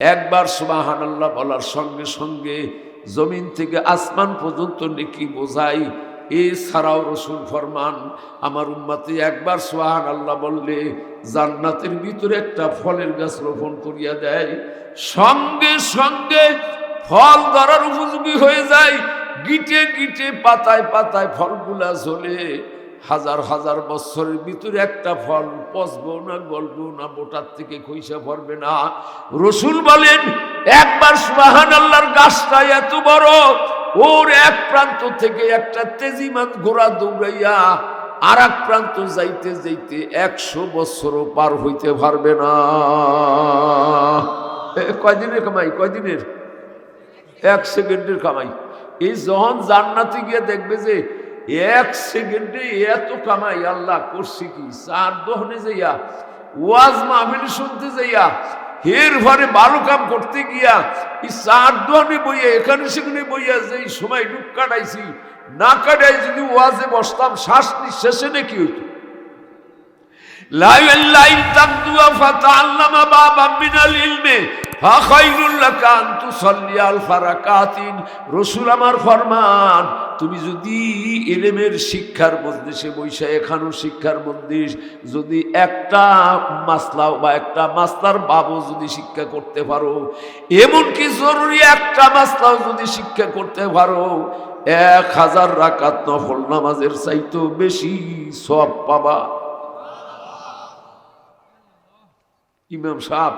একবার সুবাহান আল্লাহ বলার সঙ্গে সঙ্গে জমিন থেকে আসমান পর্যন্ত নেকি বোঝাই এছাড়াও রসুল ফরমান, আমার উম্মাতে একবার সোহান আল্লাহ বললে জান্নাতের ভিতরে একটা ফলের গাছ রোপণ করিয়া দেয়। সঙ্গে সঙ্গে ফল ধরার উপযোগী হয়ে যায়, গিটে গিটে পাতায় পাতায় ফলগুলা ঝোলে হাজার হাজার বছরের ভিতরে একটা ফল পচবো না গলবো না বোটার থেকে খইসা পড়বে না। রসুল বলেন, একবার সুবাহান আল্লাহর গাছটা এত বড়, ওর এক প্রান্ত থেকে একটা তেজিমান ঘোড়া দৌড়াইয়া আর এক প্রান্ত যাইতে যাইতে একশো বছরও পার হইতে পারবে না। কয়দিনের কামাই, কয়দিনের? এক সেকেন্ডের কামাই। এই যখন জান্নাতে গিয়ে দেখবে যে এক সেকেন্ডে এত কামাই আল্লাহ করছি কি? চার দহনে যাইয়া, ওয়াজ মাহফিল শুনতে যাইয়া, হের ঘরে ভালো কাম করতে গিয়া, এই চার দহনে বইয়া, এখানে সেখানে বইয়া যে সময় ডুব কাটাইছি, না কাটাই যদি ওয়াজে বসতাম, শ্বাস নিঃশ্বাসে নাকি হইতো? লাইল লাইল তাকদুয়া ফাতাআল্লামা বাবা মিনাল ইলমে রাসূল আমার ফরমান, তুমি যদি ইলমের শিক্ষার বৈশা এখানেও শিক্ষার যদি একটা মাসলা বা একটা মাস্টার বাবু যদি শিক্ষা করতে পারো, এমনকি জরুরি একটা মাসলাও যদি শিক্ষা করতে পারো, এক হাজার রাকাত নফল নামাজের চাইতেও বেশি সব পাবা। ইমাম সাহেব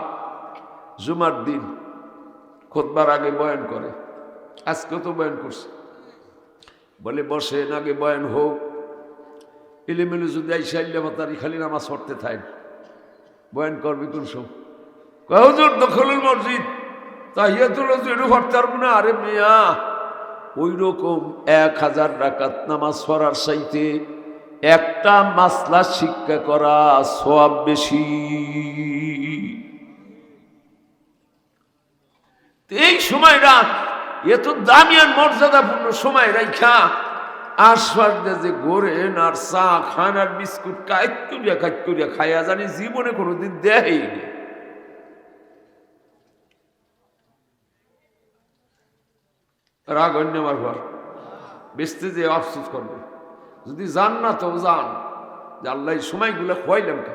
জুমার দিন খোদবার আগে বয়ান করে। আজকেও তো বয়ান করছে। বলে, বসেন, আগে বয়ান হোক। এলেমেলে যদি আইসা আইলে তারি খালি নামাজ পড়তে থাকেন। বয়ান করবি কোন সব কহজুর দখলুল মসজিদ। তাহিয়াতুল এটা পড়তে পারব না। আরে মিয়া ওই রকম এক হাজার রাকাত নামাজ পড়ার চাইতে একটা মাসলা শিক্ষা করা সব বেশি। তো এই সময়টা এত দামি আর মর্যাদাপূর্ণ সময় রাইখা, আশপাশ যে গোরেন আর চা, খান আর বিস্কুট কাইত করিয়া কাইত করিয়া খাইয়া জানি জীবনে কোনোদিন দেয়নি রাগ অন্য আমার ঘর। বেচতে যে আফসোস করবে। যদি যান না তো যান যে আল্লাহ এই সময়গুলো খোয়াইলাম কে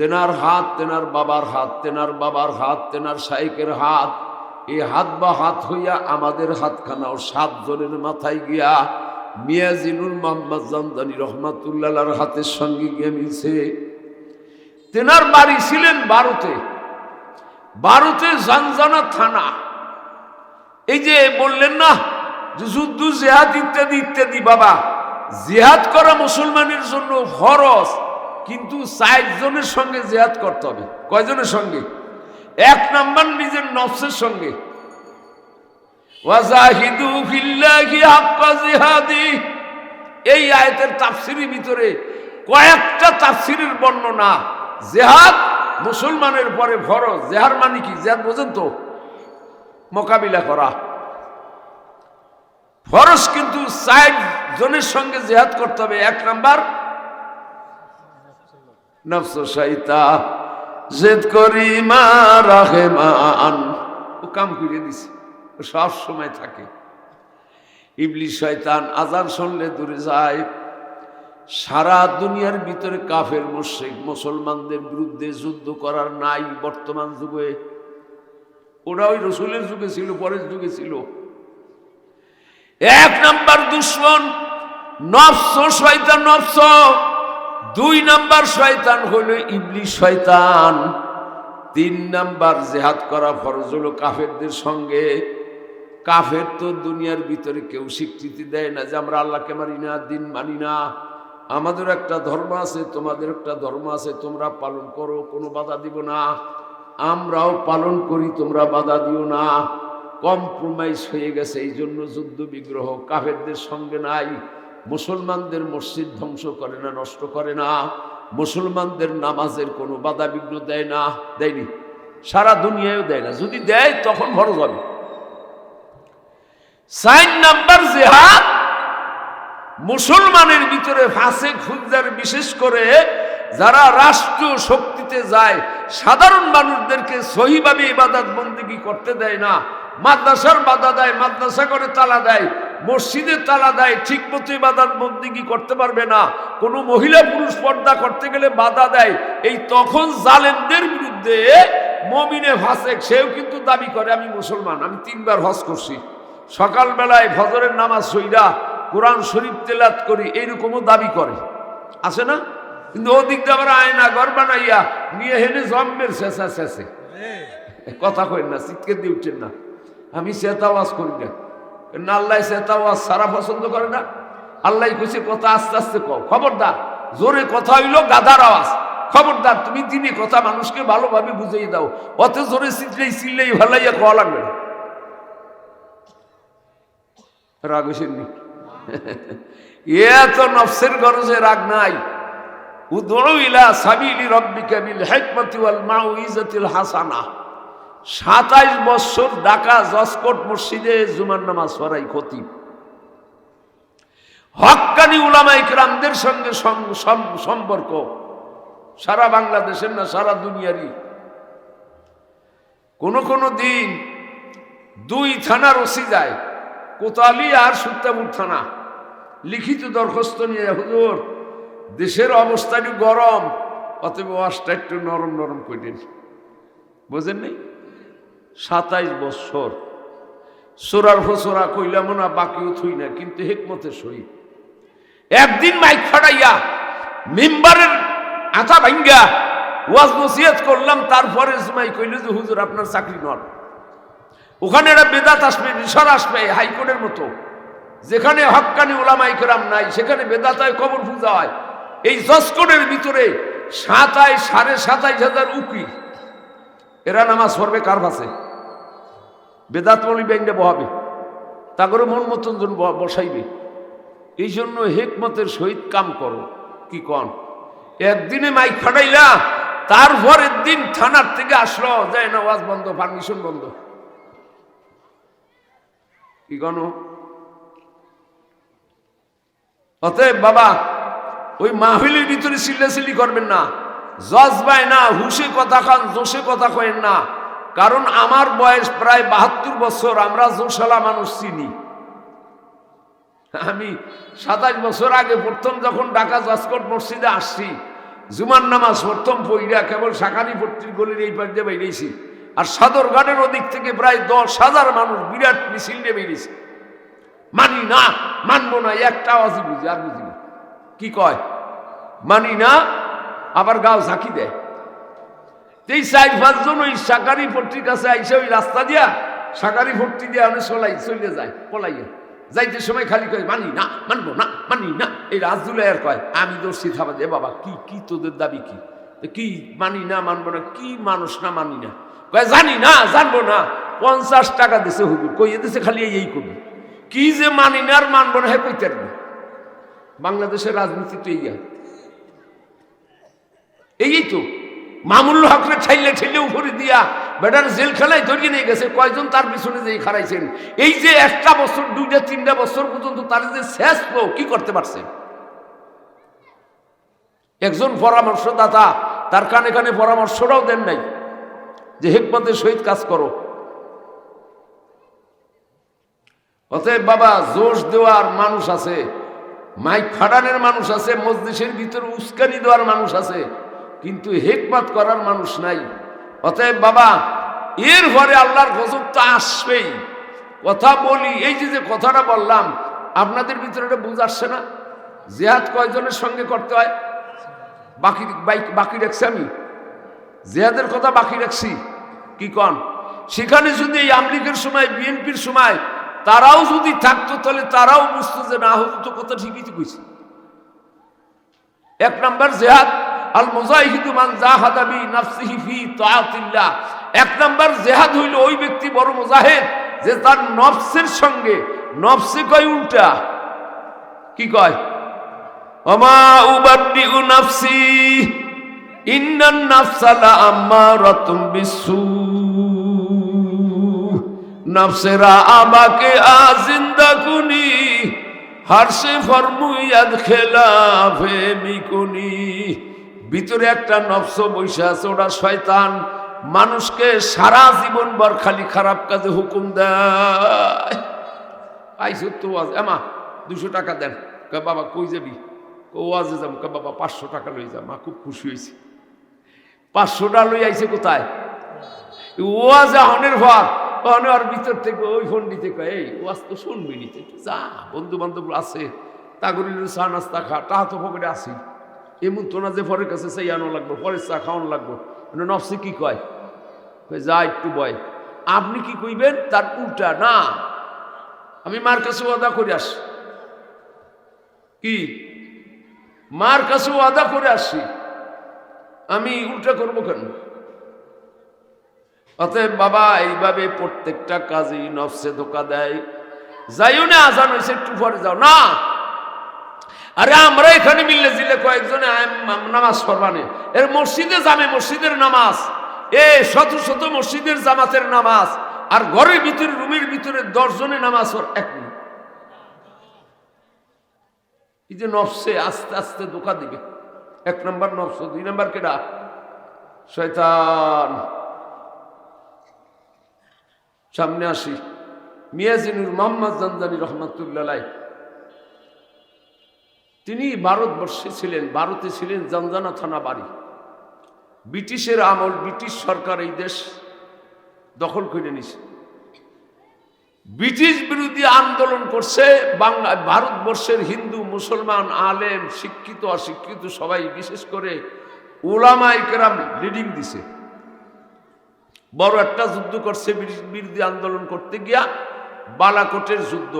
তেনার হাত, তেনার বাবার হাত, তেনার বাবার হাত, তেনার শাইকের হাত এই হাত বা হাত হইয়া আমাদের হাতখানাও সাত জনের মাথায় গিয়া মিয়াজিনুল মোহাম্মদ জামদানি রহমাতুল্লাহর হাতের সঙ্গে গিয়ে মিলছে। তেনার বাড়ি ছিলেন ভারতে ভারতে জানজানা থানা। এই যে বললেন না যুদ্ধ জেহাদ ইত্যাদি ইত্যাদি, বাবা। জেহাদ করা মুসলমানের জন্য ফরজ। কিন্তু ষাট জনের সঙ্গে জেহাদ করতে হবে। কয়জনের সঙ্গে? এক নাম্বার নিজের নফসের সঙ্গে। এই আয়তের তাফসিরের ভিতরে কয়েকটা তাফসিরের বর্ণনা। জেহাদ মুসলমানের পরে ফরজ। জেহার মানে কি? জেহাদ বোঝেন তো। মোকাবিলা করা। ফরজ কিন্তু ষাট জনের সঙ্গে জেহাদ করতে হবে। এক নাম্বার নফস শৈতা জেদ করি মা রাখে মান। ও কাম করে দিছে, ও সব সময় থাকে। ইবলি শয়তান আজান শুনলে দূরে যায়। সারা দুনিয়ার ভিতরে কাফের মোশেক মুসলমানদের বিরুদ্ধে যুদ্ধ করার নাই বর্তমান যুগে। ওরা ওই রসুলের যুগে ছিল, পরের যুগে ছিল। এক নাম্বার দুশ্মন, নফস শয়তান নফস। দুই নাম্বার শয়তান হলো ইবলি শয়তান। তিন নাম্বার জেহাদ করা ফরজ হলো কাফেরদের সঙ্গে। কাফের তো দুনিয়ার ভিতরে কেউ স্বীকৃতি দেয় না যে আমরা আল্লাহকে মানি না, দিন মানি না। আমাদের একটা ধর্ম আছে, তোমাদের একটা ধর্ম আছে, তোমরা পালন করো, কোনো বাধা দিব না। আমরাও পালন করি, তোমরা বাধা দিও না। কম্প্রোমাইজ হয়ে গেছে এই জন্য যুদ্ধ বিগ্রহ কাফেরদের সঙ্গে নাই। মুসলমানদের মসজিদ ধ্বংস করে না, নষ্ট করে না, মুসলমানদের নামাজের কোনো বাধা বিঘ্ন দেয় না, দেয়নি। সারা দুনিয়ায়ও দেয় না। যদি দেয়, তখন ফরজ হবে। সাইন নাম্বার জেহাদ, মুসলমানের ভিতরে ফাঁসে খুঁজার বিশেষ করে যারা রাষ্ট্রীয় শক্তিতে যায়, সাধারণ মানুষদেরকে সহিভাবে ইবাদত বন্দিগি করতে দেয় না। মাদ্রাসার বাধা দেয়, মাদ্রাসা করে তালা দেয় মসজিদে তালা দেয় ঠিক মতো ইবাদত বন্দিগি করতে পারবে না। কোনো মহিলা পুরুষ পর্দা করতে গেলে বাধা দেয়। এই তখন জালেমদের বিরুদ্ধে মমিনে ফাঁসেক সেও কিন্তু দাবি করে আমি মুসলমান আমি তিনবার হজ করছি। সকালবেলায় ফজরের নামাজ সইরা কোরআন শরীফ তেলাত করি এইরকমও দাবি করে। আছে না? কিন্তু ওদিক দিয়ে আবার আয়না ঘর বানাইয়া নিয়ে হেনে জন্মের শেষা শেষে। কথা কই না চিৎকে দিয়ে উঠছেন না। আমি সেতা ওয়াজ করি না। না, আল্লাহ সেতা ওয়াজ সারা পছন্দ করে না। আল্লাহ খুশি, কথা আস্তে আস্তে কও। খবরদার, জোরে কথা হইল, গাধার আওয়াজ। খবরদার, তুমি দিনে কথা মানুষকে ভালোভাবে বুঝিয়ে দাও। অত জোরে চিল্লেই চিল্লেই ভালাইয়া খাওয়া লাগবে না। রাগ হয়েছেননি এ তো নফসের গরজে রাগ নাই। উদউ ইলা সাবিলি রব্বিকা বিল হিকমাতি ওয়াল মাউইজাতিল হাসানা। 27 বছর ঢাকা জসকোট মসজিদে জুমার নামাজ পড়াই খতিব হক্কানি উলামা ইকরামদের সঙ্গে সম- সম- সম্পর্ক। সারা বাংলাদেশের না, সারা দুনিয়ারই। কোন কোন দিন দুই থানার ওসি যায়, কোতালি আর সুত্তাপুর থানা। লিখিত দরখাস্ত নিয়ে, হুজুর, দেশের অবস্থা একটু গরম, অতএব ওয়াশটা একটু নরম নরম করে বোঝেন নেই? সাতাইশ বৎসর সোরার ফসরা কইলাম, না, বাকিও থুই না, কিন্তু হেকমতের সহিত একদিন মাইক ফাটাইয়া মেম্বারের আতা ভাঙ্গা ওয়াজ নসিহত করলাম, তারপরে জুমাই কইল যে, হুজুর, আপনার চাকরি নন ওখানে একটা বেদাত আসবে মিশর আসবে, হাইকোর্টের মতো। যেখানে হক্কানি ওলামাই কেরাম নাই, সেখানে বেদাতায় কবর পূজা হয়। এই জসকোটের ভিতরে সাতাই সাড়ে সাতাইশ হাজার উকিল। এরা নামাজ পড়বে কার ভাষে বেদাত মলি ব্যাংকে বহাবে। তাগরে মন মতন বসাইবে। এই জন্য হেকমতের সহিত কাম করো। কি কন? একদিনে মাইক ফাটাইলা, তারপরের দিন থানার থেকে আসলো, যায় না, ওয়াজ বন্ধ পারমিশন বন্ধ। কি গণ অতএব বাবা, ওই মাহফিলের ভিতরে চিল্লাচিল্লি করবেন না। জজবাই না, হুশে কথা খান, জোশে কথা কয়েন না। কারণ আমার বয়স প্রায় বাহাত্তর বছর, আমরা জোশালা মানুষ চিনি। আমি সাতাশ বছর আগে প্রথম যখন ঢাকা জসকোট মসজিদে আসছি, জুমার নামাজ প্রথম পইরা কেবল শাকানি ভর্তির গলির এই পাশ বেরিয়েছি। আর সদরঘাটের ওদিক থেকে প্রায় দশ হাজার মানুষ বিরাট মিছিল নিয়ে বেরিয়েছে। মানি না, মানবো না একটা আওয়াজই বুঝি, আর বুঝি না। কি কয়? মানি না আবার গাও ঝাঁকি দেয়। এই চার পাঁচজন ওই সাকারি ভর্তির কাছে আইসে ওই রাস্তা দিয়া সাকারি ভর্তি দিয়া আমি চলাই চলে যায়, পলাইয়া। যাইতে সময় খালি কয়, মানি না, মানবো না, মানি না। এই রাজদুলাইয়ার কয়, আমি দর্শি থাবা দে বাবা, কি কি তোদের দাবি কি? কি, মানি না, মানবো না, কি মানুষ না, মানি না? কয়, জানি না, জানব না। পঞ্চাশ টাকা দিছে হুজুর, কইয়ে দিছে খালি এই করবি কি যে মানি না আর মানবো না হ্যাঁ কইতে বাংলাদেশের রাজনীতি তো এই এই তো মামুল হকরে ঠাইলে ঠেলে উপরে দিয়া বেটার জেলখানায় ধরিয়ে নিয়ে গেছে, কয়জন তার পিছনে যে খারাইছেন এই যে একটা বছর, দুইটা, তিনটা বছর পর্যন্ত তার যে শেষ কি করতে পারছে? একজন পরামর্শদাতা তার কানে কানে পরামর্শটাও দেন নাই যে হেকমতের সহিত কাজ করো। অতএব বাবা, জোশ দেওয়ার মানুষ আছে, মাইক ফাটানের মানুষ আছে মসজিদের ভিতরে উস্কানি দেওয়ার মানুষ আছে। কিন্তু হেকমত করার মানুষ নাই। অতএব বাবা, এর ঘরে আল্লাহর গজব তো আসবেই। কথা বলি, এই যে যে কথাটা বললাম, আপনাদের ভিতরে এটা বুঝ আসছে না? জেহাদ কয়জনের সঙ্গে করতে হয়? বাকি বাইক- বাকি রাখছি আমি? জেহাদের কথা বাকি রাখছি। কি কন? সেখানে যদি এই আমলিগের সময়, বিএনপির সময় তারাও যদি থাকতো, তাহলে তারাও বুঝতো যে না হতো তো কথা ঠিকই তো কইছে। এক নাম্বার জেহাদ আল মুজাহিদু মান জাহাদা বি নাফসিহি ফি তাআতিল্লাহ। এক নাম্বার জেহাদ হইল ওই ব্যক্তি বড় মুজাহিদ যে তার নফসের সঙ্গে নফসে কয় উল্টা। কি কয়? ওমা উবাদ্দিউ নাফসি, ইন্নান নাফসালা আম্মারাতুম বিসু। নফসেরা আমাকে আজিন্দা কুনি, হারসে ফরমুয়াদ খেলাফে মিকুনি। ভিতরে একটা নফস বৈশা আছে, ওটা শয়তান। মানুষকে সারা জীবন ভর খালি খারাপ কাজে হুকুম দেয়। আইসো তো আজ এমা, দুশো টাকা দেন। কয়, বাবা, কই যাবি? ও আজে যাম কয়, বাবা, পাঁচশো টাকা লই যা। মা খুব খুশি হয়েছে। পাঁচশোটা লই আইছে কোথায়? ও আজ হনের ভার তখন আর ভিতর থেকে ওই ফোন দিতে কয়, এই, ওয়াজ তো শুনবি নিতে যা। বন্ধু বান্ধব আছে। তাগরিল চা নাস্তা খা টাহা তো পকেটে আসি এমন তো না যে ফরের কাছে সেই আনো লাগবো পরের চা খাওয়ানো লাগবো। মানে নফসে কি কয়? যা একটু বয়। আপনি কি কইবেন? তার উল্টা, না, আমি মার কাছে ওয়াদা করে আসি। কি? মার কাছে ওয়াদা করে আসি? আমি উল্টা করব কেন? অতএব বাবা, এইভাবে প্রত্যেকটা কাজেই নফসে ধোকা দেয়। যাইও না, আজান হয়েছে একটু পরে যাও। না আরে আমরা এখানে মিললে জিলে কয়েকজনে নামাজ পড়বানে এর মসজিদে জামে মসজিদের নামাজ। এ, শত শত মসজিদের জামাতের নামাজ। আর ঘরের ভিতরে, রুমের ভিতরে দশজনে নামাজ ওর এক এই যে নফসে আস্তে আস্তে ধোকা দিবে। এক নম্বর নফস, দুই নম্বর কেডা? শয়তান। সামনে আসি। মিয়াজিনুর মোহাম্মদ জানজানি রহমতুল্লাহ তিনি ভারতবর্ষে ছিলেন, ভারতে ছিলেন জানজানা থানা বাড়ি। ব্রিটিশের আমল, ব্রিটিশ সরকার এই দেশ দখল করে নিছে ব্রিটিশ বিরোধী আন্দোলন করছে, বাংলা, ভারতবর্ষের হিন্দু, মুসলমান, আলেম, শিক্ষিত, অশিক্ষিত সবাই, বিশেষ করে ওলামা ইকরাম লিডিং দিছে। বড় একটা যুদ্ধ করছে ব্রিটিশ বিরোধী আন্দোলন করতে গিয়া বালাকোটের যুদ্ধ।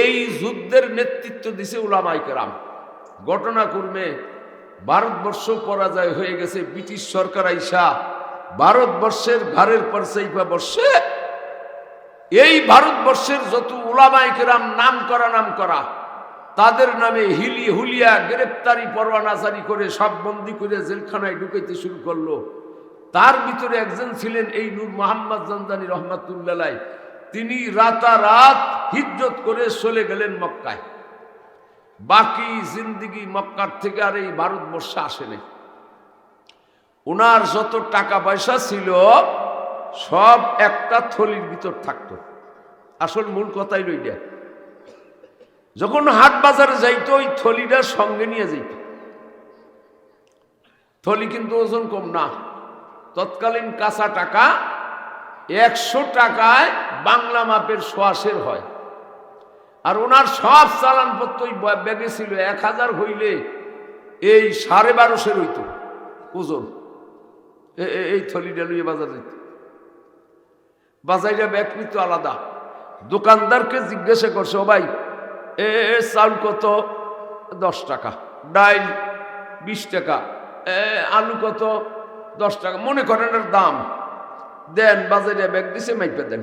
এই যুদ্ধের নেতৃত্ব দিছে উলামাই কেরাম। ঘটনাক্রমে ভারতবর্ষ পরাজয় হয়ে গেছে, ব্রিটিশ সরকার আইসা ভারতবর্ষের ঘাড়ের পর সেইপা বর্ষে এই ভারতবর্ষের যত উলামাই কেরাম নাম করা নাম করা, তাদের নামে হিলি হুলিয়া গ্রেপ্তারি পরোয়ানাজারি করে সব বন্দি করে জেলখানায় ঢুকাইতে শুরু করল। তার ভিতরে একজন ছিলেন এই নূর মোহাম্মদ জানদানি রহমাতুল্লাহ তিনি রাতারাত হিজ্জত করে চলে গেলেন মক্কায়। বাকি জিন্দিগি মক্কার থেকে আর এই ভারতবর্ষে আসেনি ওনার যত টাকা পয়সা ছিল, সব একটা থলির ভিতর থাকতো। আসল মূল কথাই লইয়া যখন হাট বাজারে যাইতো, ওই থলিটা সঙ্গে নিয়ে যাইত। থলি কিন্তু ওজন কম না। তৎকালীন কাঁচা টাকা একশো টাকায় বাংলা মাপের সোয়াশের হয়। আর ওনার সব চালানপত্র ব্যাগে ছিল, এক হাজার হইলে এই সাড়ে বারোশের হইত ওজন। এই থলিটা লইয়ে বাজার যেত বাজাইটা ব্যাগ নিত আলাদা। দোকানদারকে জিজ্ঞাসা করছে, ও ভাই, এ চাউল কত? দশ টাকা। ডাইল বিশ টাকা। আলু কত? দশ টাকা। মনে করেন দাম। দেন বাজারে ব্যাগ দিছে মাইপা দেন।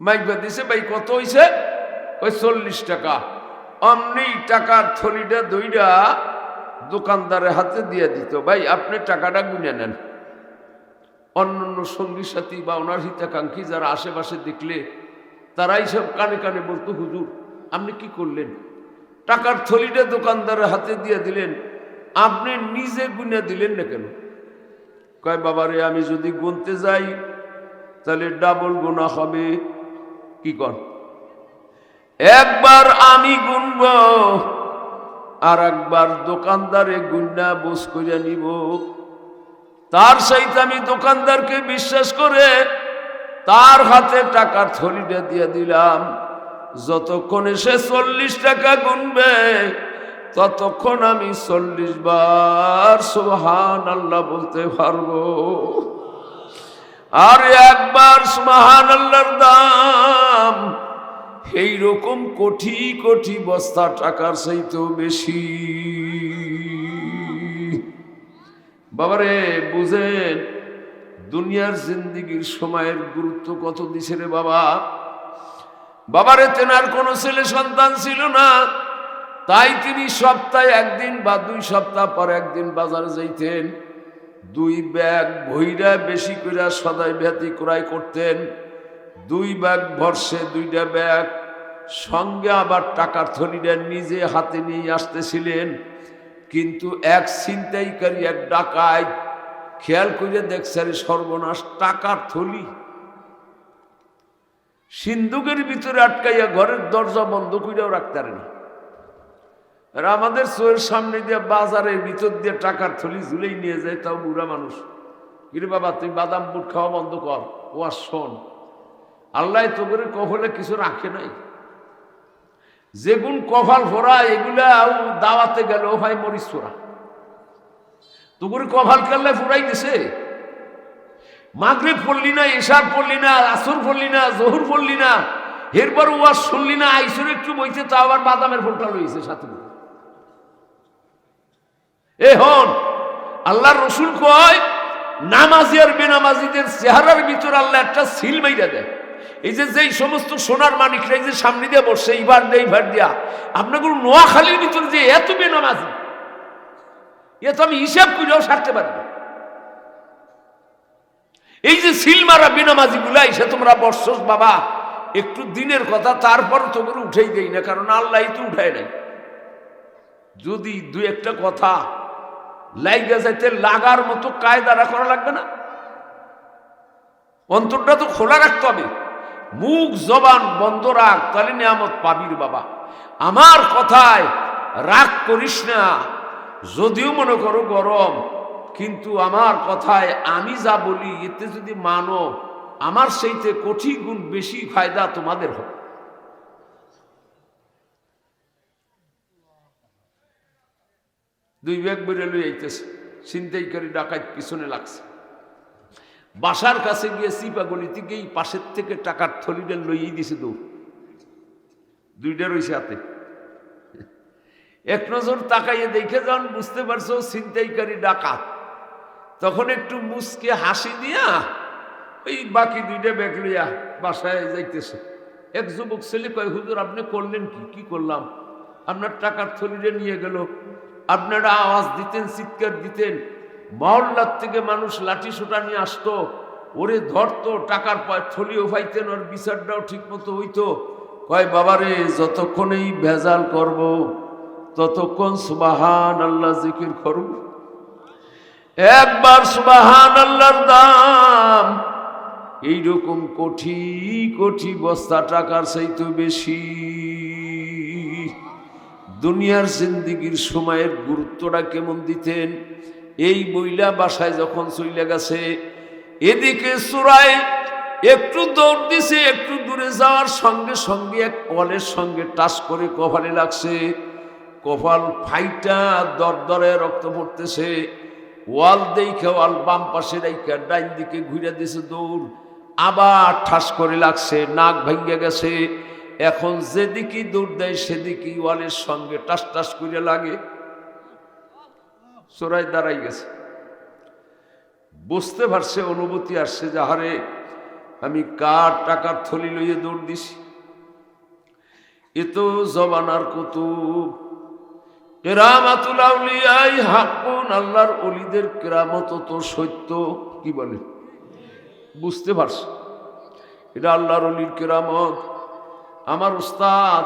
মাইপা দিছে, ভাই, কত হইছে? ওই চল্লিশ টাকা। অমনি টাকার থলিটা দইটা দোকানদারের হাতে দিয়ে দিত। ভাই, আপনি টাকাটা গুনে নেন। অন্যান্য সঙ্গী সাথী বা ওনার হিতাকাঙ্ক্ষী যারা আশেপাশে দেখলে, তারাই সব কানে কানে বলতো, হুজুর, আপনি কি করলেন? টাকার থলিটা দোকানদারের হাতে দিয়ে দিলেন। আপনি নিজে গুনে দিলেন না কেন? কয়, বাবারে, আমি যদি গুনতে যাই, তাহলে ডাবল গুণা হবে। কি কর একবার আমি গুনব আর একবার দোকানদারে গুন্না বুঝ করে নিব। তার সহিত আমি দোকানদারকে বিশ্বাস করে তার হাতে টাকার থলিটা দিয়ে দিলাম। যতক্ষণে সে চল্লিশ টাকা গুনবে ততক্ষণ আমি চল্লিশ বার সুবহান আল্লাহ বলতে পারব। আর একবার সুবহান আল্লাহর দাম এই রকম কোটি কোটি বস্তা টাকার চাইতেও বেশি। বাবারে, বুঝেন দুনিয়ার জিন্দিগির সময়ের গুরুত্ব কত দিছে রে বাবা? বাবারে, তেনার কোনো ছেলে সন্তান ছিল না। তাই তিনি সপ্তাহে একদিন বা দুই সপ্তাহ পর একদিন বাজারে যাইতেন। দুই ব্যাগ ভইরা বেশি কইরা সদাই ব্যাতি ক্রয় করতেন। দুই ব্যাগ ভরসে দুইটা ব্যাগ, সঙ্গে আবার টাকার থলিটা নিজে হাতে নিয়ে আসতেছিলেন। কিন্তু এক ছিনতাইকারী, এক ডাকায় খেয়াল করে দেখছেন সর্বনাশ টাকার থলি। সিন্ধুকের ভিতরে আটকাইয়া ঘরের দরজা বন্ধ কইরাও রাখতে না আর আমাদের চোয়ের সামনে দিয়ে বাজারের ভিতর দিয়ে টাকার থলি ঝুলেই নিয়ে যায়, তাও বুড়া মানুষ। কিরে বাবা, তুই বাদাম বুট খাওয়া বন্ধ কর ও আর শোন। আল্লাহ তো করে কফলে কিছু রাখে নাই। যেগুন কফাল ফোরা এগুলা দাওয়াতে গেল, ও ভাই মরিস ফোরা তো করে কফাল কাল্লা ফুরাই দিছে। মাগরে পড়লি না, এশার পড়লি না, আসর পড়লি না, জহুর পড়লি না, এরপর ওয়াজ শুনলি না, আইসুর একটু বইতে তা আবার বাদামের ফোনটা রয়েছে সাথে। এ হন, আল্লাহর রসুল কয় নামাজি আর বেনামাজিদের চেহারার ভিতর আল্লাহ একটা সিল মাইরা দেয়। এই যে যেই সমস্ত সোনার মানিকরা এই যে সামনে দিয়ে বসছে এইবার দিয়ে এইবার দিয়া আপনাকে নোয়াখালীর ভিতরে যে এত বেনামাজি, এ তো আমি হিসাব করেও সারতে পারি এই যে সিলমারা বেনামাজি গুলা এসে তোমরা বর্ষস বাবা, একটু দিনের কথা, তারপর তো করে উঠেই দেই না, কারণ আল্লাহ তো উঠায় নাই। যদি দু একটা কথা লাইগা যাইতে লাগার মতো কায়দারা করা লাগবে না। অন্তরটা তো খোলা রাখতে হবে। মুখ, জবান বন্ধ রাখ, তাহলে নিয়ামত পাবির বাবা। আমার কথায় রাগ করিস না। যদিও মনে করো গরম, কিন্তু আমার কথায় আমি যা বলি, এতে যদি মানো, আমার সেইতে কোটি গুণ বেশি ফায়দা তোমাদের হবে। দুই ব্যাগ বেড়ে লই আইতেছে। ছিনতাইকারী ডাকাত পিছনে লাগছে। বাসার কাছে গিয়ে সিপা গলিতে গিয়ে পাশের থেকে টাকার থলিটা লইয়েই দিছে দৌড়। দুইটা রয়েছে হাতে। এক নজর তাকাইয়ে দেখে যান, বুঝতে পারছ, ছিনতাইকারী ডাকাত। তখন একটু মুসকে হাসি দিয়া ওই বাকি দুইটা ব্যাগ লইয়া বাসায় যাইতেছে। এক যুবক ছেলে কয়, হুজুর, আপনি করলেন কি? কি করলাম? আপনার টাকার থলিটা নিয়ে গেল। আপনারা আওয়াজ দিতেন, চিৎকার দিতেন। মহল্লার থেকে মানুষ লাঠি সোটা নিয়ে আসতো। ওরে ধরতো, টাকার পয় থলিও পাইতেন, ওর বিচারটাও ঠিক মতো হইতো। কয়, বাবারে যতক্ষণ এই ভেজাল করব, ততক্ষণ সুবাহান আল্লাহ জিকির করব একবার সুবাহান আল্লাহর দাম, এইরকম কোটি কোটি বস্তা টাকার চাইতে বেশি। দুনিয়ার জিন্দিগির সময়ের গুরুত্বটা কেমন দিতেন? এই বইলা বাসায় যখন চইলে গেছে, এদিকে সুরায় একটু দৌড় দিছে, একটু দূরে যাওয়ার সঙ্গে সঙ্গে এক কলের সঙ্গে টাচ করে কপালে লাগছে। কপাল ফাইটা দরদরে রক্ত পড়তেছে। ওয়াল দেখে ওয়াল বাম পাশে রেখে ডাইন দিকে ঘুরে দিছে দৌড়। আবার ঠাস করে লাগছে, নাক ভেঙে গেছে। এখন যেদিকে দৌড় দেয় সেদিকেই ওয়ালের সঙ্গে টাস টাস করে লাগে। চোরাই দাঁড়াই গেছে। বুঝতে পারছে, অনুভূতি আসছে যাহারে আমি কার টাকার থলি লইয়ে দৌড় দিছি? এ তো জবানার কুতুব। কেরামাতুল হাকুন আল্লাহর অলিদের কেরামত তো সত্য। কি বলে? বুঝতে পারছে। এটা আল্লাহর অলির কেরামত। আমার উস্তাদ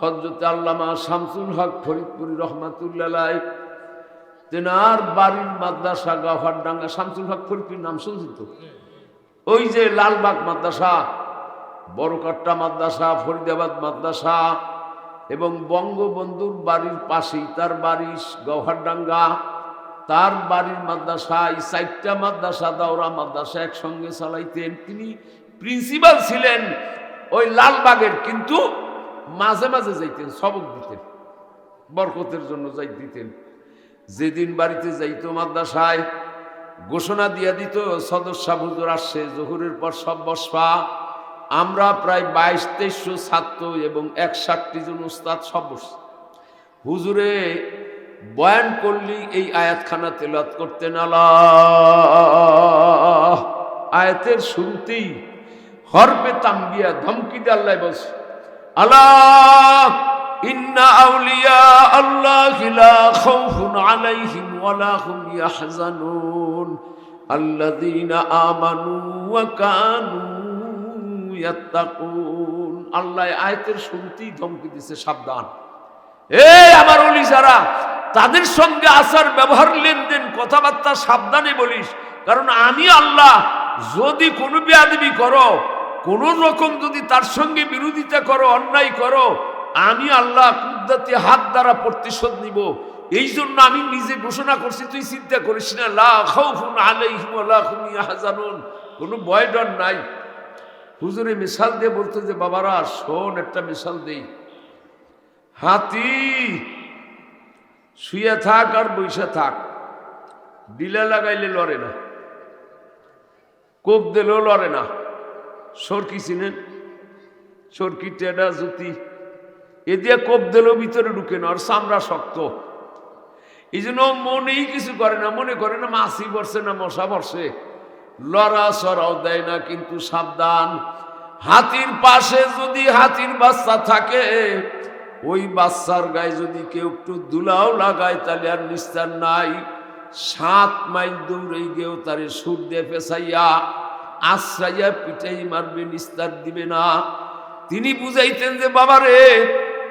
হজরত আল্লামা শামসুল হক ফরিদপুরি রহমাতুল্লাহ তেনার বাড়ির মাদ্রাসা গাফারডাঙ্গা শামসুল হক ফরিদপুর নাম শুনছি তো? ওই যে লালবাগ মাদ্রাসা বড়কাট্টা মাদ্রাসা, ফরিদাবাদ মাদ্রাসা এবং বঙ্গবন্ধুর বাড়ির পাশেই, তার বাড়ি গওহারডাঙ্গা, তার বাড়ির মাদ্রাসা, এই চারটা মাদ্রাসা, দাওরা মাদ্রাসা একসঙ্গে চালাইতেন। তিনি প্রিন্সিপাল ছিলেন। ওই লালবাগের কিন্তু মাঝে মাঝে যাইতেন, সবক দিতেন, বরকতের জন্য যাই দিতেন। যেদিন বাড়িতে যাইতো মাদ্রাসায়, ঘোষণা দিয়া দিত সদস্য হুজুর আসছে, জহুরের পর সব বসবা। আমরা প্রায় বাইশ, তেইশশো ছাত্র এবং একষট্টি জন উস্তাদ সব হুজুরে, বয়ান করলি এই আয়াতখানা তেলাত করতেন আল্লাহ। আয়াতের শুরুতেই হরপে তাম্বিয়া ধমকি দিয়ে আল্লাহ বলছে আল্লাহ ইন্না আউলিয়া আল্লাহ লা খাউফুন আলাইহিম ওয়ালা হুম ইয়াহজানুন। আল্লাযীনা আমানু ওয়া কানু ইয়াত্তাকুন। আল্লাহ আয়াতের শুরুতেই ধমকি দিছে, সাবধান। এই আমার অলি যারা, তাদের সঙ্গে আসার ব্যবহার, লেনদেন, কথাবার্তা সাবধানে বলিস, কারণ আমি আল্লাহ যদি কোনো বেয়াদবি করো কোন রকম যদি তার সঙ্গে বিরোধিতা করো, অন্যায় করো, আমি আল্লাহ কুদ্দাতে হাত দ্বারা প্রতিশোধ নিব। এই জন্য আমি নিজে ঘোষণা করছি, তুই চিন্তা করিস না। লা খাউফুন আলাইহিম ওয়ালা হুম ইয়াহজানুন। কোনো ভয় ডর নাই। হুজুরে মিশাল দিয়ে বলতো যে, বাবারা, শোন, একটা মিশাল দেই। হাতি, শুয়ে থাক আর বৈশা থাক। ডিলে লাগাইলে লড়ে না। কোপ দিলেও লড়ে না। সরকি চিনেন? সরকি টেডা জুতি। এ দিয়ে কোপ দিলেও ভিতরে ঢুকে না, আর চামড়া শক্ত। এই জন্য মনেই কিছু করে না, মনে করে না মাছি বসছে না মশা বসে লড়া সরাও দেয় না, কিন্তু সাবধান। হাতির পাশে যদি হাতির বাচ্চা থাকে, ওই বাচ্চার গায়ে যদি কেউ একটু দুলাও লাগায়, তাহলে আর নিস্তার নাই। সাত মাইল দৌড়ে গেও তারে সুর দিয়ে পেশাইয়া আশ্রাইয়া পিটাই মারবে, নিস্তার দিবে না। তিনি বুঝাইতেন যে, বাবারে,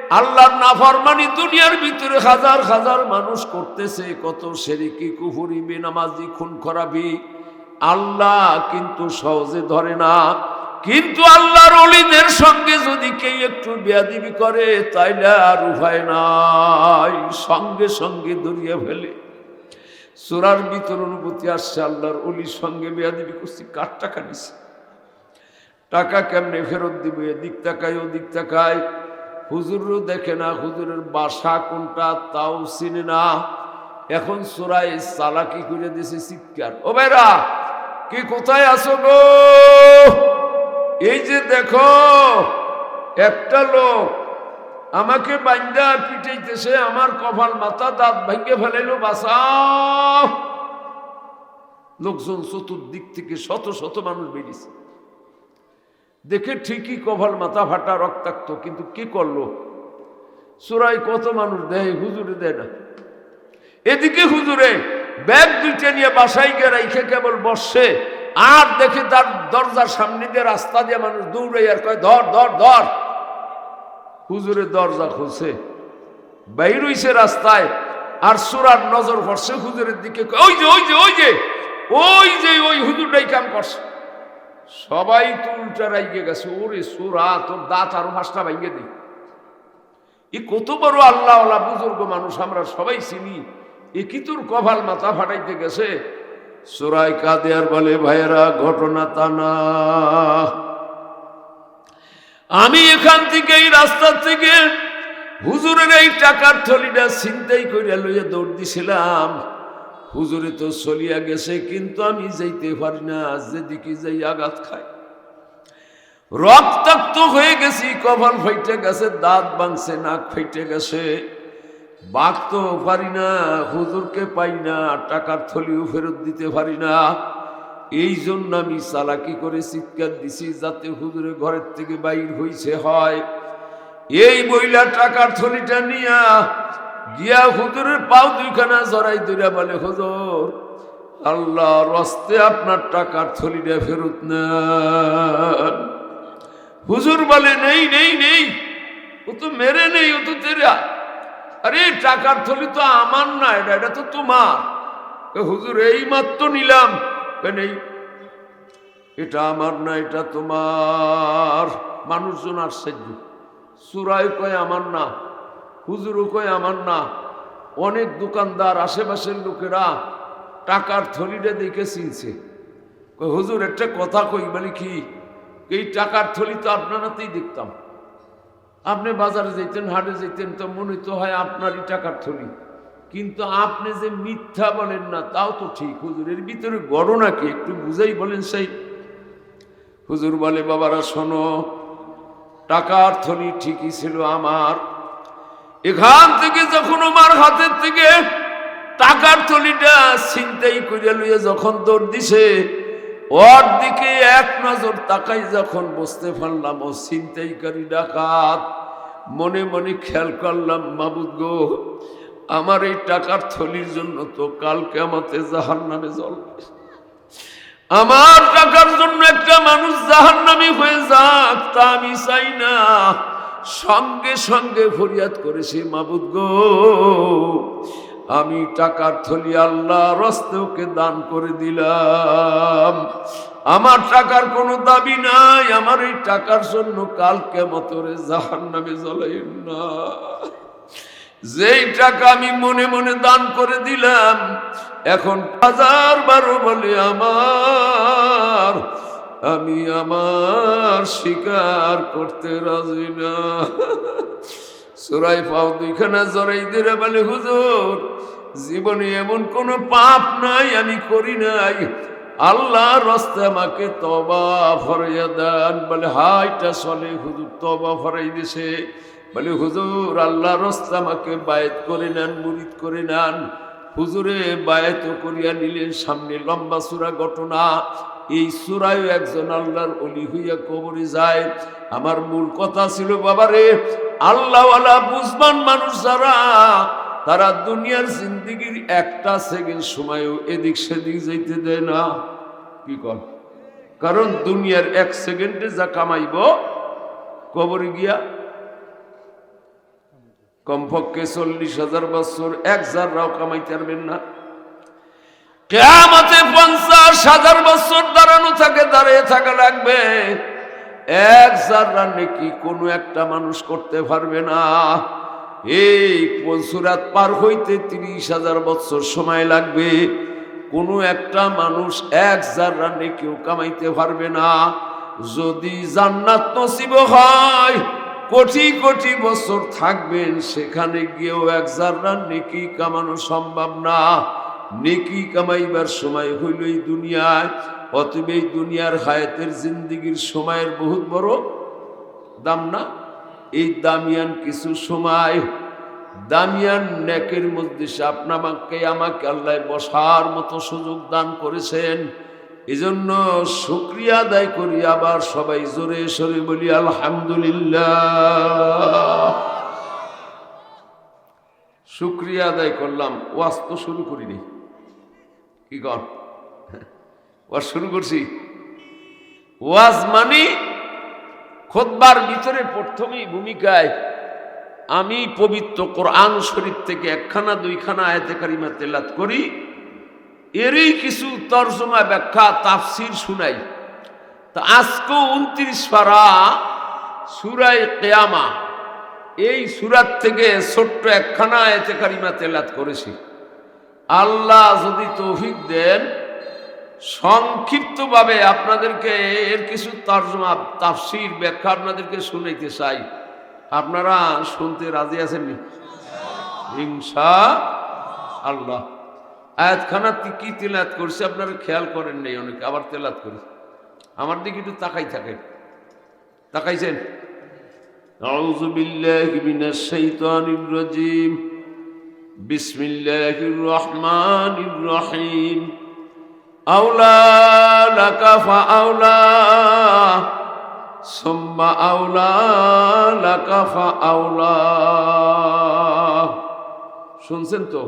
আল্লাহর নাফরমানি দুনিয়ার ভিতরে হাজার হাজার মানুষ করতেছে, কত সেরিকি কুহুরি বেনামাজি, খুন খরাবি। আল্লাহ কিন্তু সহজে ধরে না। কিন্তু আল্লাহর অলিদের সঙ্গে যদি কেউ একটু বেয়াদিবি করে, তাইলে আর উপায় নাই। সঙ্গে সঙ্গে দরিয়ে ফেলে। সুরার ভিতর অনুভূতি আসছে, আল্লাহর অলির সঙ্গে বেয়াদিবি করছি কার টাকা নিছে? টাকা কেমনে ফেরত দিবে? এদিক তাকায়, ওদিক তাকায়। হুজুরও দেখে না, হুজুরের বাসা কোনটা, তাও চিনে না। এখন সুরাই চালাকি করে দিছে চিৎকার। ও বেরা কি কোথায় আছো গো? এই যে দেখো, একটা লোক আমাকে বান্দা পিটাইতেছে, আমার কপাল মাথা দাঁত ভাঙ্গে ফেলাইলো বাসা লোকজন চতুর্দিক থেকে শত শত মানুষ বেরিয়েছে। দেখে ঠিকই কপাল মাথা ফাটা, রক্তাক্ত, কিন্তু কি করল? সুরাই কত মানুষ দেয়, হুজুরে দেয় না। এদিকে হুজুরে, ব্যাগ দুইটা নিয়ে বাসায় গিয়ে রাইখে কেবল বসছে, আর দেখে তার দরজার সামনে দিয়ে রাস্তা দিয়ে মানুষ দৌড়ে আর কয়, ধর ধর ধর। হুজুরের দরজা খুলছে। বাইর হইছে রাস্তায় আর সুরার নজর পড়ছে হুজুরের দিকে। ওই যে ওই যে ওই যে ওই যে, ওই হুজুরটাই কাম করছে। সবাই তো উল্টা রাইগে গেছে। ওরে সুরা, তোর দাঁত আরও হাঁসটা ভাইগে দিই এ কত বড় আল্লাহ বুজুর্গ মানুষ আমরা সবাই চিনি। এ কি তোর কভাল মাথা ফাটাইতে গেছে? সুরাই কাদেয়ার বলে, ভাইয়েরা, ঘটনা তা না। আমি এখান থেকে, এই রাস্তা থেকে হুজুরের এই টাকার থলিটা চিন্তাই করিয়া লইয়া দৌড় দিছিলাম। হুজুরে তো চলিয়া গেছে, কিন্তু আমি যাইতে পারি না, যেদিকে যাই আঘাত খাই রক্তাক্ত হয়ে গেছি, কপাল ফেটে গেছে, দাঁত বাংছে নাক ফেটে গেছে। বাঁকতে পারি না, হুজুরকে পাই না, টাকার থলিও ফেরত দিতে পারি না। এই জন্য আমি চালাকি করে চিৎকার দিছি যাতে হুজুরে ঘরের থেকে বাইর হইছে, হয়। এই বইলা টাকার থলিটা নিয়া গিয়া হুজুরের পাও দুইখানা জড়াই দুইরা বলে, হুজুর, আল্লাহ রস্তে আপনার টাকার থলিটা ফেরত নেন। হুজুর বলে, নেই নেই নেই, ও তো মেরে নেই, ও তো তেরা। আরে, টাকার থলি তো আমার না, এটা এটা তো তোমার। হুজুর এই মাত্র নিলাম। নেই। এটা আমার না, এটা তোমার। মানুষজন আশ্চর্য সুরাই কয় আমার না, হুজুরও কয় আমার না। অনেক দোকানদার, আশেপাশের লোকেরা টাকার থলিটা দেখে চিনছে। হুজুর, একটা কথা কই, বলি কি, এই টাকার থলি তো আপনারাতেই দেখতাম। আপনি বাজারে যেতেন, হাটে যেতেন, তো মনে তো হয় আপনারই টাকার থলি। কিন্তু আপনি যে মিথ্যা বলেন না, তাও তো ঠিক। হুজুরের ভিতরে ঘটনা কি? একটু বুঝাই বলেন সেই। হুজুর বলে, বাবারা, শোনো টাকার থলি ঠিকই ছিল আমার। এখান থেকে যখন আমার হাতের থেকে টাকার থলিটা ছিনতাই করে লইয়া যখন দৌড় দিছে ওর দিকে এক নজর তাকাই যখন বসতে পারলাম, ও ছিনতাইকারী ডাকাত। মনে মনে খেয়াল করলাম, মাবুদ গো আমার এই টাকার থলির জন্য তো কালকে আমাতে জাহান নামে জ্বলবে আমার টাকার জন্য একটা মানুষ জাহান নামে হয়ে যাক, তা আমি চাই না। সঙ্গে সঙ্গে ফরিয়াদ করেছি মাবুদ গো, আমি টাকার থলি আল্লাহ রস্তেওকে দান করে দিলাম। আমার টাকার কোনো দাবি নাই, আমার এই টাকার জন্য কাল কেমতরে জাহান নামে জ্বলাইন না। যেই টাকা আমি মনে মনে দান করে দিলাম, এখন হাজার বারো বলে আমার, আমি আমার স্বীকার করতে রাজি না। সুরাই পাও দুইখানা জরাই দিলে বলে, হুজুর, জীবনে এমন কোনো পাপ নাই, আমি করি নাই। আল্লাহ রাস্তা আমাকে তবা ফরাইয়া দেন। বলে হাইটা চলে হুজুর তবা ফরাই দিছে। বলে, হুজুর আল্লাহ রাস্তা আমাকে বায়াত করে নেন, মুরিদ করে নেন। হুজুরে বায়াত করিয়া নিলেন সামনে লম্বা সুরা ঘটনা। এই সুরায় একজন আল্লাহর অলি হইয়া কবরে যায়। আমার মূল কথা ছিল, বাবারে, আল্লাহওয়ালা বুঝবান মানুষ যারা, তারা দুনিয়ার জিন্দিগির একটা সেকেন্ড সময়ও এদিক সেদিক যাইতে দেয় না। কি কর? কারণ দুনিয়ার এক সেকেন্ডে যা কামাইব, কবরে গিয়া কমপক্ষে চল্লিশ হাজার বছর, এক জাররাও কামাইতে পারবেন না। কেয়ামতে পঞ্চাশ হাজার বছর দাঁড়ানো থাকে, দাঁড়িয়ে থাকা লাগবে। এক জাররা নাকি কোনো একটা মানুষ করতে পারবে না। এই সুরাত পার হইতে তিরিশ হাজার বছর সময় লাগবে। কোনো একটা মানুষ এক জাররা নেকিও কামাইতে পারবে না। যদি জান্নাত নসিব হয় কোটি কোটি বছর থাকবেন, সেখানে গিয়েও এক জাররা নেকি কামানো সম্ভব না। নেকি কামাইবার সময় হইল এই দুনিয়ায়, অতএব এই দুনিয়ার হায়াতের জিন্দিগির সময়ের বহুত বড় দাম না? এই দামিয়ান কিছু সময়, দামিয়ান নেকের মধ্যে আপনাকে আমাকে আল্লাহ বসার মতো সুযোগ দান করেছেন। এজন্য শুক্রিয়া আদায় করি আবার সবাই জোরে সরে বলি, আলহামদুলিল্লাহ। শুক্রিয়া আদায় করলাম, ওয়াজ তো শুরু করিনি। কি কর? ওয়াজ শুরু করছি। ওয়াজ মানে খোদবার ভিতরে প্রথমেই ভূমিকায় আমি পবিত্র কোরআন শরীফ থেকে একখানা, দুইখানা আয়তে কারিমা তেলাত করি। এরই কিছু তর্জমা ব্যাখ্যা, তাফসির শুনাই। তা আজকেও উনত্রিশ পারা সুরাই কেয়ামা, এই সুরাত থেকে ছোট্ট একখানা এতে কারিমা তেলাত করেছি। আল্লাহ যদি তৌফিক দেন, সংক্ষিপ্তভাবে আপনাদেরকে এর কিছু তর্জমা, তাফসির ব্যাখ্যা আপনাদেরকে শুনাইতে চাই। আপনারা শুনতে রাজি আছেননি হিংসা আল্লাহ। আয়াতখানা কি তেলাত করছে আপনারা খেয়াল করেন নাই অনেকে আবার তেলাত করি আমার দিকে একটু তাকাই থাকেন তাকাইছেন أعوذ بالله من الشيطان الرجيم بسم الله الرحمن الرحيم أولى لك فأولى ثم أولى لك فأولى শুনছেন তো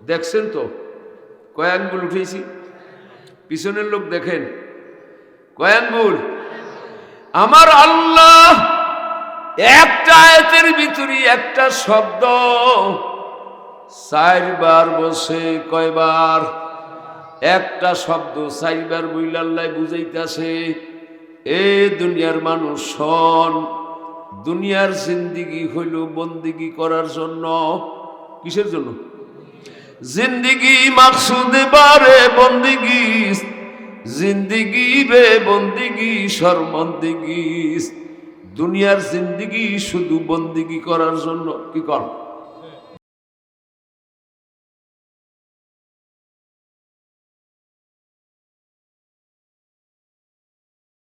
দেখছেন তো? কয় আঙ্গুল উঠেছি? পিছনের লোক দেখেন। কয় আঙ্গুল? আমার আল্লাহ একটা আয়াতের ভিতরে একটা শব্দ চারবার বসে কয়বার? একটা শব্দ চারবার বইলাল্লাই বুঝাইতেছে, এ দুনিয়ার মানুষ শোন, দুনিয়ার জিন্দিগি হইল বন্দিগি করার জন্য। কিসের জন্য? জিন্দিগি মাকসুদে বারে বন্দিগি, জিন্দিগি বে বন্দিগি শর্মন্দিগি দুনিয়ার জিন্দিগি শুধু বন্দিগি করার জন্য কি কর?